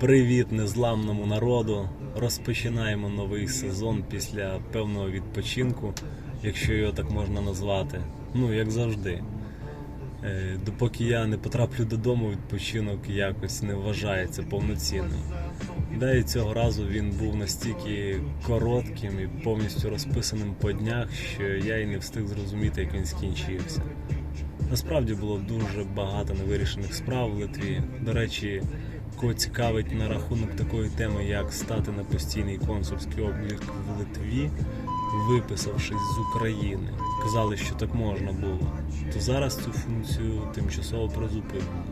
Привіт незламному народу! Розпочинаємо новий сезон після певного відпочинку, якщо його так можна назвати. Ну, як завжди. Е, Допоки я не потраплю додому, відпочинок якось не вважається повноцінним. Да і цього разу він був настільки коротким і повністю розписаним по днях, що я й не встиг зрозуміти, як він скінчився. Насправді було дуже багато невирішених справ в Литві. До речі, кого цікавить на рахунок такої теми, як стати на постійний консульський облік в Литві, виписавшись з України, казали, що так можна було, то зараз цю функцію тимчасово призупинено.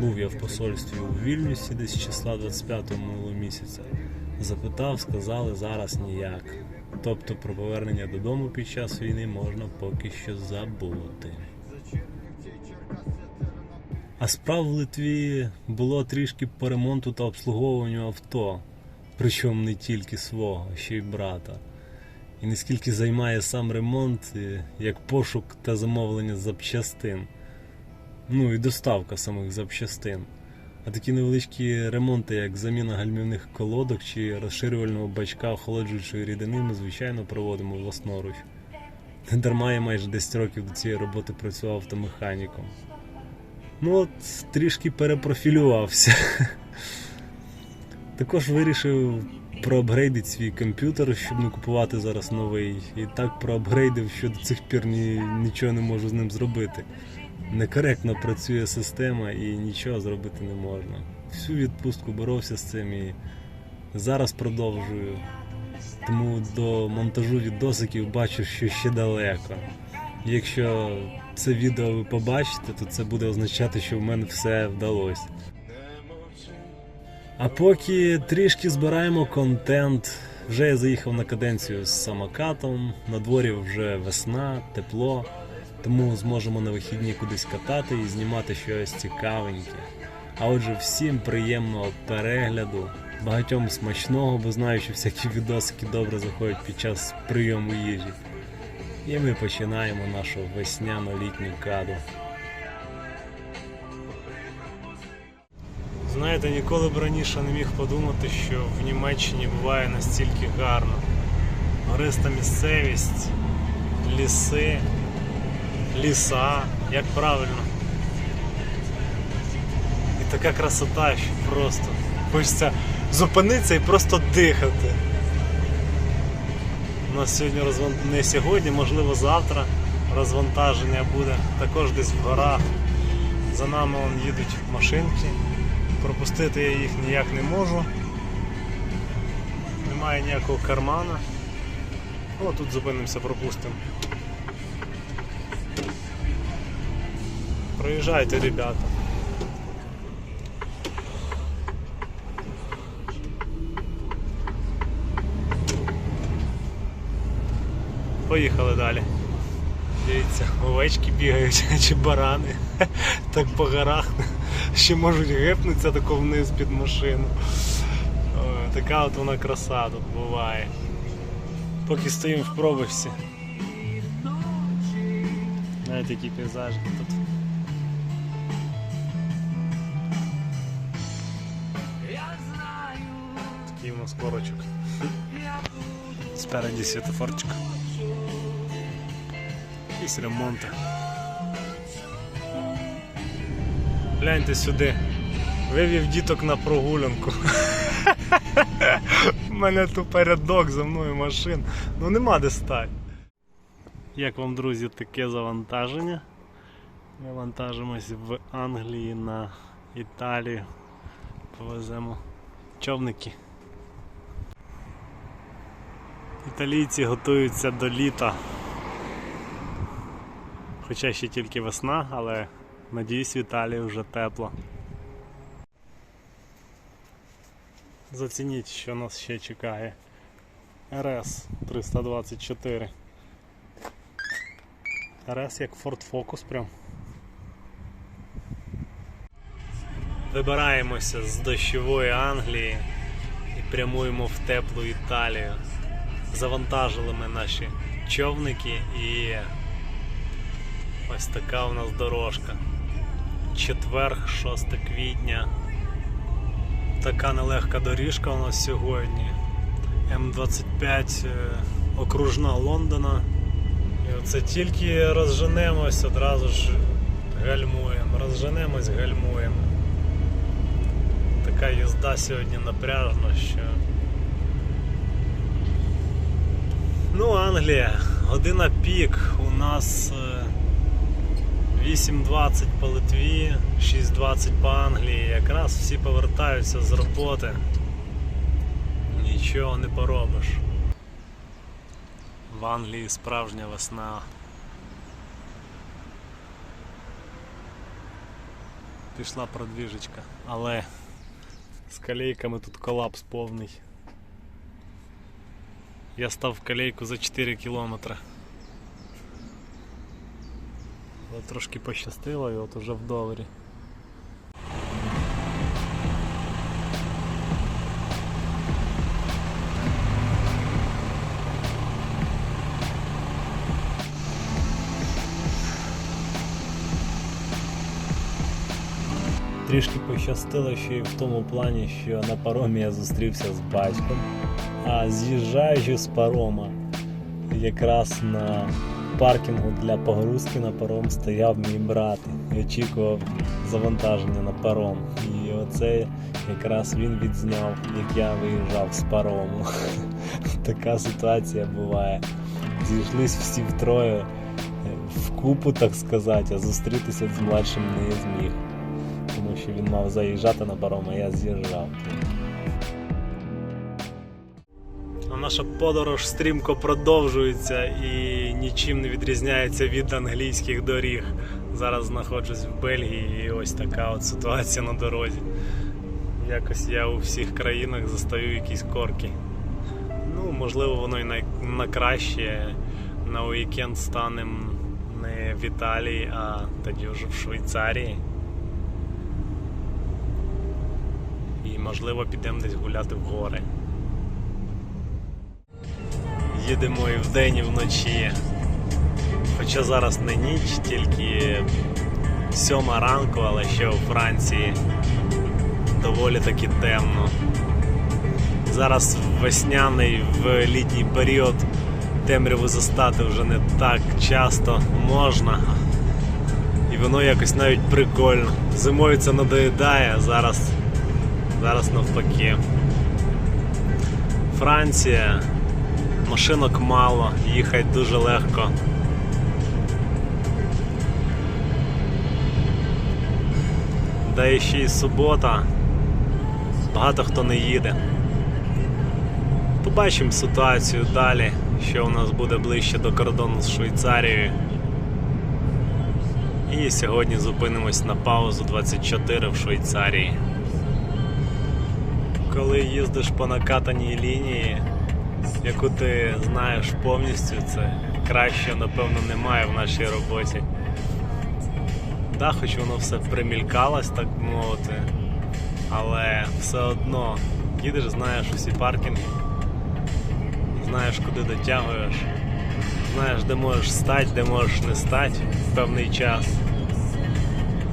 Був я в посольстві у Вільнюсі десь числа 25 минулого місяця. Запитав, сказали зараз ніяк. Тобто про повернення додому під час війни можна поки що забути. А справ в Литві було трішки по ремонту та обслуговуванню авто, причому не тільки свого, ще й брата. І наскільки займає сам ремонт, як пошук та замовлення запчастин. Ну і доставка самих запчастин. А такі невеличкі ремонти, як заміна гальмівних колодок чи розширювального бачка охолоджуючої рідини, ми звичайно проводимо власноруч. Не дарма я майже 10 років до цієї роботи працював автомеханіком. Ну от трішки перепрофілювався. Також вирішив проапгрейдити свій комп'ютер, щоб не купувати зараз новий. І так проапгрейдив, що до цих пір ні, нічого не можу з ним зробити. Некоректно працює система і нічого зробити не можна. Всю відпустку боровся з цим і зараз продовжую. Тому до монтажу відосиків бачу, що ще далеко. Якщо це відео ви побачите, то це буде означати, що в мене все вдалося. А поки трішки збираємо контент, вже я заїхав на каденцію з самокатом, на дворі вже весна, тепло, тому зможемо на вихідні кудись катати і знімати щось цікавеньке. А отже, всім приємного перегляду, багатьом смачного, бо знаю, що всякі відосики добре заходять під час прийому їжі. І ми починаємо нашу весняно-літню каду. Знаєте, ніколи б раніше не міг подумати, що в Німеччині буває настільки гарно. Гориста місцевість, ліси, ліса, як правильно. І така красота, що просто хочеться зупинитися і просто дихати. У нас сьогодні розван... не сьогодні, можливо завтра розвантаження буде також десь в горах. За нами вон їдуть машинки. Пропустити я їх ніяк не можу. Немає ніякого кармана. О, тут зупинимося, пропустимо. Проїжджайте, ребята. Поїхали далі. Дивіться, овечки бігають чи барани. Так по горах ще можуть гепнутися тако вниз під машину. Така от вона краса тут буває. Поки стоїмо в пробочці. Знаєте, які пейзажі тут. Такий у нас корочок. Спереді світофорчик. Якісь ремонти. Гляньте сюди. Вивів діток на прогулянку. У мене тут передок за мною машин. Ну нема де стати. Як вам, друзі, таке завантаження? Ми вантажимось в Англії на Італію. Повеземо човники. Італійці готуються до літа. Хоча ще тільки весна, але надіюсь в Італії вже тепло. Зацініть, що нас ще чекає. РС 324. РС як Ford Focus прям. Вибираємося з дощової Англії і прямуємо в теплу Італію. Завантажили ми наші човники і ось така у нас дорожка. Четверг, 6 квітня Така нелегка доріжка у нас сьогодні. М25 е, окружна Лондона. І оце тільки розженемось, одразу ж гальмуємо. Розженемось, гальмуємо. Така їзда сьогодні напряжна, що. Ну, Англія, година пік. У нас е, 8.20 по Литві, 6.20 по Англії. Якраз всі повертаються з роботи. Нічого не поробиш. В Англії справжня весна. Пішла продвіжечка, але з колейками тут колапс повний. Я став в колейку за 4 кілометри. Але трошки пощастило і от уже в доларі. Трішки пощастило ще й в тому плані, що на паромі я зустрівся з батьком, а з'їжджаючи з парома, якраз на паркінгу для погрузки на паром стояв мій брат і очікував завантаження на паром. І оце якраз він відзняв, як я виїжджав з парому. Така ситуація буває. Зійшлись всі втроє в купу, так сказати, а зустрітися з младшим не зміг. Тому що він мав заїжджати на паром, а я з'їжджав. Наша подорож стрімко продовжується і нічим не відрізняється від англійських доріг. Зараз знаходжусь в Бельгії і ось така от ситуація на дорозі. Якось я у всіх країнах застаю якісь корки. Ну, можливо, воно і на, на краще. На уікенд станем не в Італії, а тоді вже в Швейцарії. І можливо підемо десь гуляти в гори. Їдемо і вдень, і вночі. Хоча зараз не ніч, тільки сьома ранку, але ще у Франції доволі таки темно. Зараз весняний в літній період темряву застати вже не так часто можна. І воно якось навіть прикольно. Зимою це надоїдає, зараз, зараз навпаки. Франція, машинок мало, їхати дуже легко. Да і ще й субота. Багато хто не їде. Побачимо ситуацію далі, що у нас буде ближче до кордону з Швейцарією. І сьогодні зупинимось на паузу 24 в Швейцарії. Коли їздиш по накатаній лінії, яку ти знаєш повністю, це краще, напевно, немає в нашій роботі. Да, хоч воно все примількалось, так мовити, але все одно їдеш, знаєш усі паркінги, знаєш, куди дотягуєш, знаєш, де можеш стати, де можеш не стати в певний час.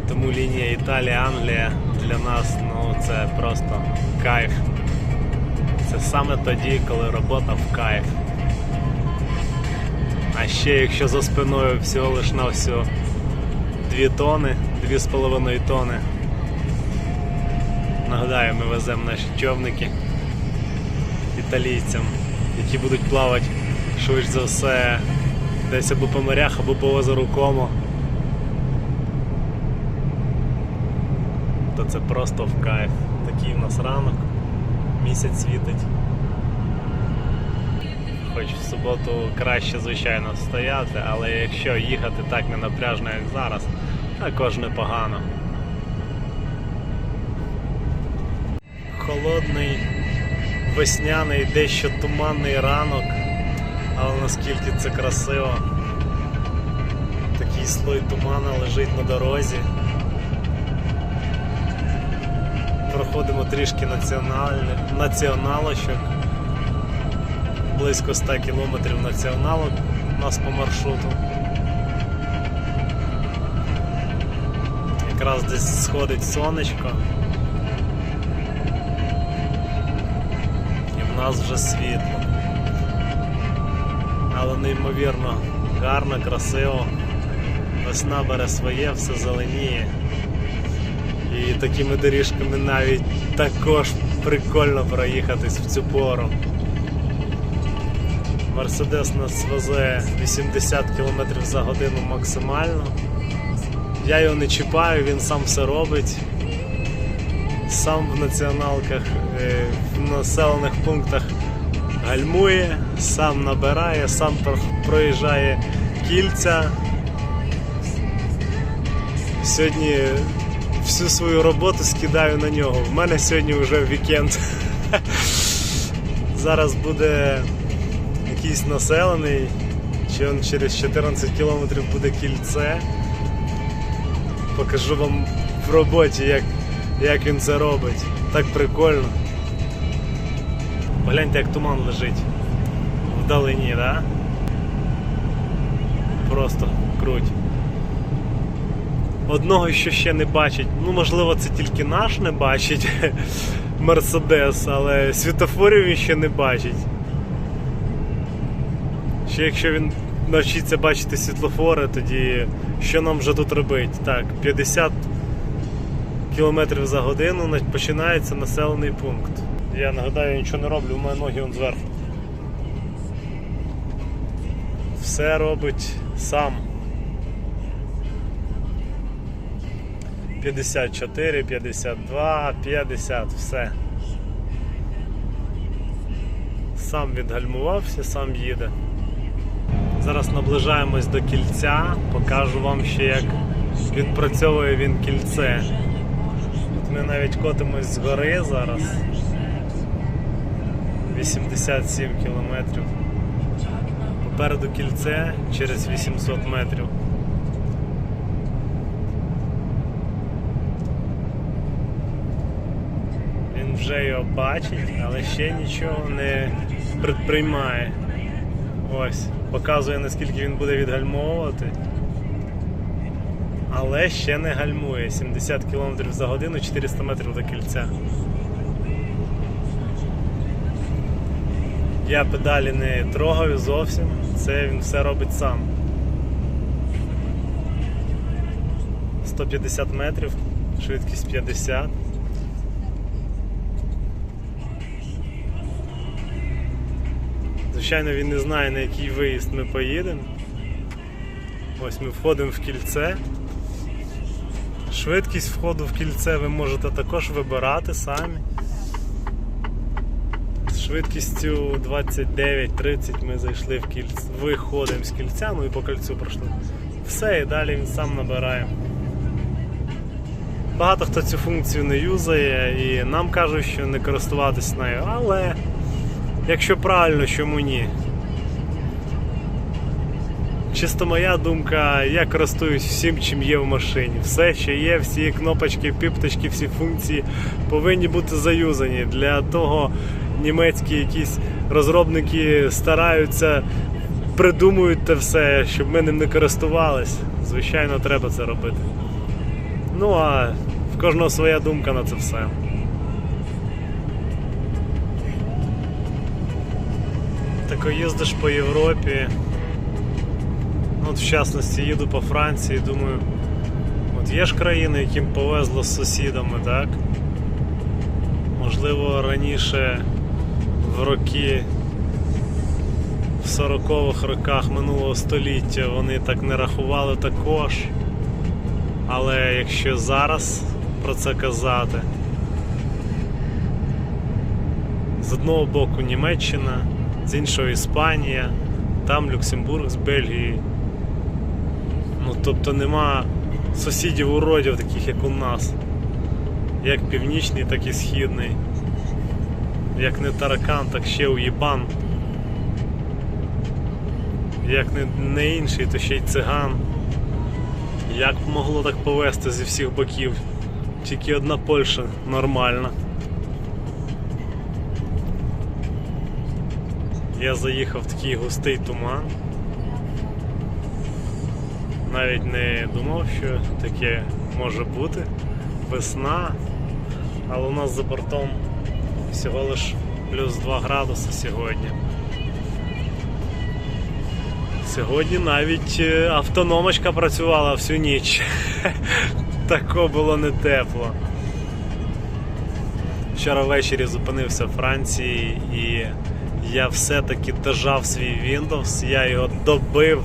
Тому лінія Італія-Англія для нас ну, це просто кайф. Це саме тоді, коли робота в кайф. А ще якщо за спиною всього лиш на всього 2 тони, 2,5 тони. Нагадаю, ми веземо наші човники італійцям, які будуть плавати швидше за все десь або по морях, або по озеру Комо. То це просто в кайф. Такий в нас ранок, місяць світить. Хоч в суботу краще, звичайно, стояти, але якщо їхати так не напряжно, як зараз, також непогано. Холодний, весняний, дещо туманний ранок, але наскільки це красиво. Такий слой тумана лежить на дорозі. Проходимо трішки націоналочок близько 100 кілометрів націоналок у нас по маршруту. Якраз десь сходить сонечко. І в нас вже світло. Але неймовірно гарно, красиво. Весна бере своє, все зеленіє. І такими доріжками навіть також прикольно проїхатись в цю пору. Мерседес нас везе 80 км за годину максимально. Я його не чіпаю, він сам все робить. Сам в націоналках, е, в населених пунктах гальмує, сам набирає, сам проїжджає кільця. Сьогодні всю свою роботу скидаю на нього. В мене сьогодні вже вікенд. Зараз буде якийсь населений, чи он через 14 кілометрів буде кільце. Покажу вам в роботі, як, як він це робить. Так прикольно. Погляньте, як туман лежить вдалині, да? Просто круть. Одного, що ще не бачить, ну можливо, це тільки наш не бачить Мерседес, але світофорів він ще не бачить. Ще якщо він навчиться бачити світлофори, тоді що нам вже тут робити? Так, 50 км за годину починається населений пункт. Я нагадаю, я нічого не роблю, у мене ноги он зверху. Все робить сам. 54, 52, 50, все. Сам відгальмувався, сам їде. Зараз наближаємось до кільця, покажу вам ще як відпрацьовує він кільце. От ми навіть котимось з гори зараз. 87 кілометрів. Попереду кільце через 800 метрів. Він вже його бачить, але ще нічого не предприймає. Ось, показує наскільки він буде відгальмовувати. Але ще не гальмує. 70 км за годину, 400 метрів до кільця. Я педалі не трогаю зовсім, це він все робить сам. 150 метрів, швидкість 50. Звичайно, він не знає, на який виїзд ми поїдемо. Ось ми входимо в кільце. Швидкість входу в кільце ви можете також вибирати самі. З швидкістю 29-30 ми зайшли в кільце, виходимо з кільця, ну і по кільцю пройшли. Все, і далі він сам набирає. Багато хто цю функцію не юзає і нам кажуть, що не користуватись нею, але якщо правильно, чому ні? Чисто моя думка, я користуюсь всім, чим є в машині. Все, що є, всі кнопочки, піпточки, всі функції повинні бути заюзані. Для того німецькі якісь розробники стараються, придумують те все, щоб ми ним не користувались. Звичайно, треба це робити. Ну а в кожного своя думка на це все. Так їздиш по Європі. Ну, в частності їду по Франції, думаю, от є ж країни, яким повезло з сусідами, так? Можливо, раніше в роки, в 40-х роках минулого століття вони так не рахували також. Але якщо зараз про це казати, з одного боку Німеччина, з іншого Іспанія, там Люксембург з Бельгії. Ну, тобто нема сусідів уродів, таких як у нас. Як північний, так і східний. Як не таракан, так ще уїбан. Як не, не інший, то ще й циган. Як могло так повести зі всіх боків? Тільки одна Польща нормальна. Я заїхав в такий густий туман. Навіть не думав, що таке може бути. Весна, але у нас за бортом всього лиш плюс 2 градуси сьогодні. Сьогодні навіть е, автономочка працювала всю ніч. Тако було не тепло. Вчора ввечері зупинився в Франції і я все-таки дожав свій Windows, я його добив.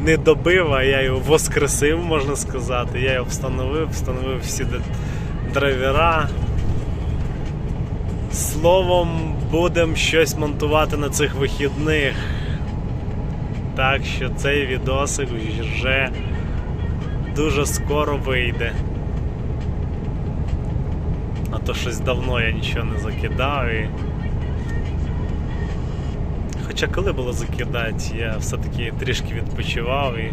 Не добив, а я його воскресив, можна сказати. Я його встановив, встановив всі драйвера. Словом, будемо щось монтувати на цих вихідних. Так що цей відосик вже дуже скоро вийде. А то щось давно я нічого не закидав і. Хоча коли було закидати, я все-таки трішки відпочивав і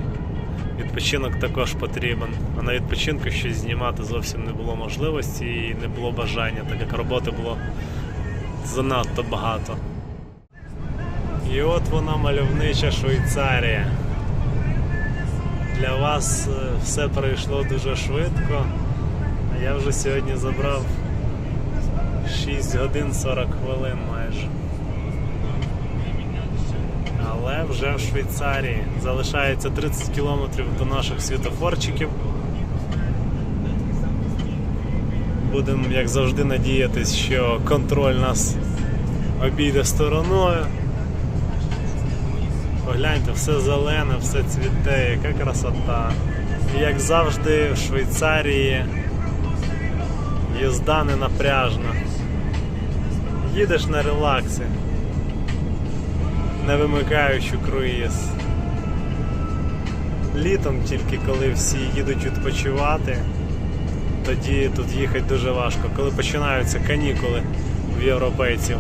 відпочинок також потрібен. А на відпочинку щось знімати зовсім не було можливості і не було бажання, так як роботи було занадто багато. І от вона мальовнича Швейцарія. Для вас е, все пройшло дуже швидко, а я вже сьогодні забрав 6 годин 40 хвилин майже. Але вже в Швейцарії залишається 30 кілометрів до наших світофорчиків. Будемо, як завжди, надіятись, що контроль нас обійде стороною. Погляньте, все зелене, все цвіте, яка красота. І як завжди в Швейцарії їзда не напряжна. Їдеш на релаксі, не вимикаючи круїз. Літом тільки коли всі їдуть відпочивати, тоді тут їхати дуже важко, коли починаються канікули в європейців.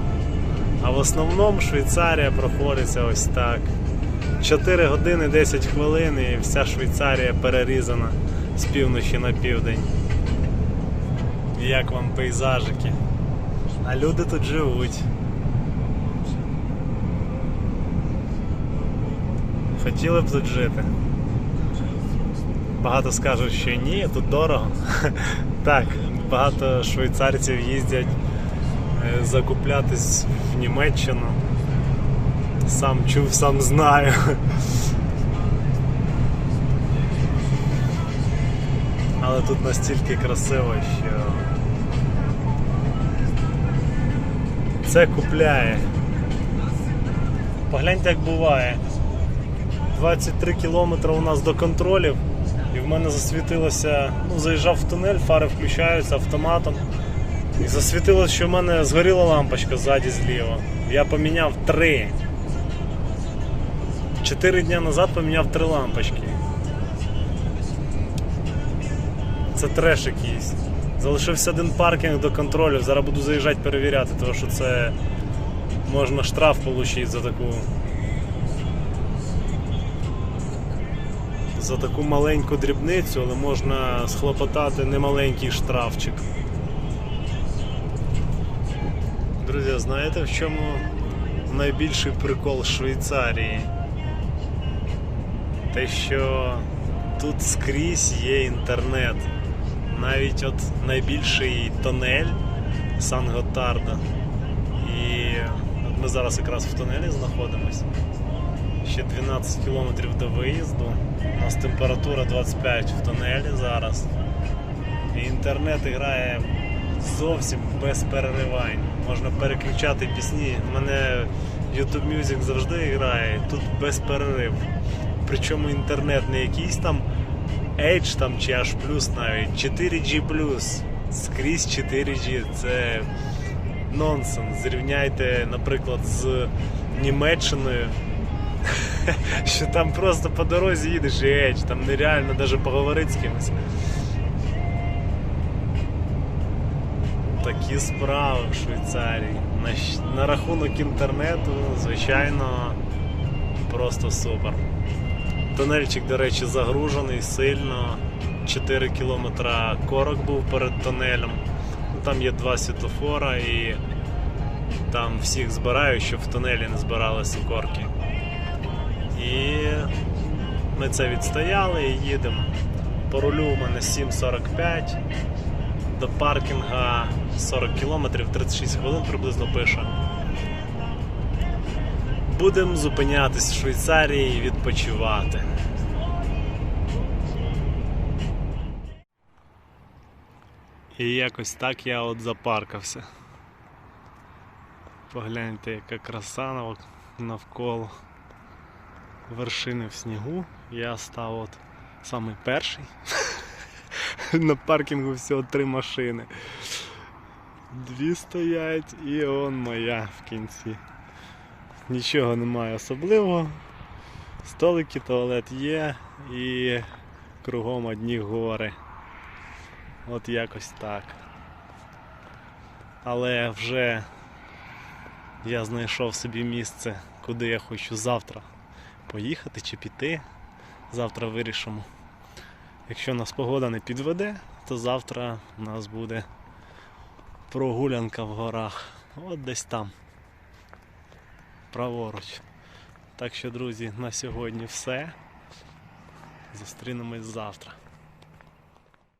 А в основному Швейцарія проходиться ось так. 4 години 10 хвилин і вся Швейцарія перерізана з півночі на південь. Як вам пейзажики? А люди тут живуть. Хотіли б тут жити. Багато скажуть, що ні, тут дорого. Так, багато швейцарців їздять е, закуплятись в Німеччину. Сам чув, сам знаю. Але тут настільки красиво, що це купляє. Погляньте, як буває. 23 кілометри у нас до контролів, і в мене засвітилося, ну, заїжджав в тунель, фари включаються автоматом. І засвітилося, що в мене згоріла лампочка ззаді зліва. Я поміняв три. Чотири дні назад поміняв три лампочки. Це треш якийсь. Залишився один паркінг до контролю. Зараз буду заїжджати перевіряти, тому що це можна штраф отримати за таку. За таку маленьку дрібницю, але можна схлопотати немаленький штрафчик. Друзі, знаєте в чому найбільший прикол Швейцарії? Те, що тут скрізь є інтернет. Навіть от найбільший тонель Сан-Готарда. І от ми зараз якраз в тунелі знаходимося. Ще 12 кілометрів до виїзду. У нас температура 25 в тунелі зараз. І інтернет грає зовсім без переривань. Можна переключати пісні. У мене YouTube Music завжди грає, тут без перерив. Причому інтернет не якийсь там Edge там чи H навіть 4G скрізь 4G. Це нонсенс. Зрівняйте, наприклад, з Німеччиною. Що там просто по дорозі їдеш і Edge, там нереально навіть поговорити з кимось. Такі справи в Швейцарії. На, на рахунок інтернету, звичайно, просто супер. Тунельчик, до речі, загружений сильно. 4 кілометра корок був перед тунелем. Ну, Там є два світофора і там всіх збирають, щоб в тунелі не збиралися корки. І ми це відстояли і їдемо. По рулю у мене 7.45. До паркінга 40 кілометрів, 36 хвилин приблизно пише. Будемо зупинятись в Швейцарії і відпочивати. І якось так я от запаркався. Погляньте, яка краса навколо. Вершини в снігу. Я став от самий перший. На паркінгу всього три машини. Дві стоять і он моя в кінці. Нічого немає особливого. Столики, туалет є і кругом одні гори. От якось так. Але вже я знайшов собі місце, куди я хочу завтра поїхати чи піти. Завтра вирішимо. Якщо нас погода не підведе, то завтра у нас буде прогулянка в горах. От десь там. Праворуч. Так що, друзі, на сьогодні все. Зустрінемось завтра.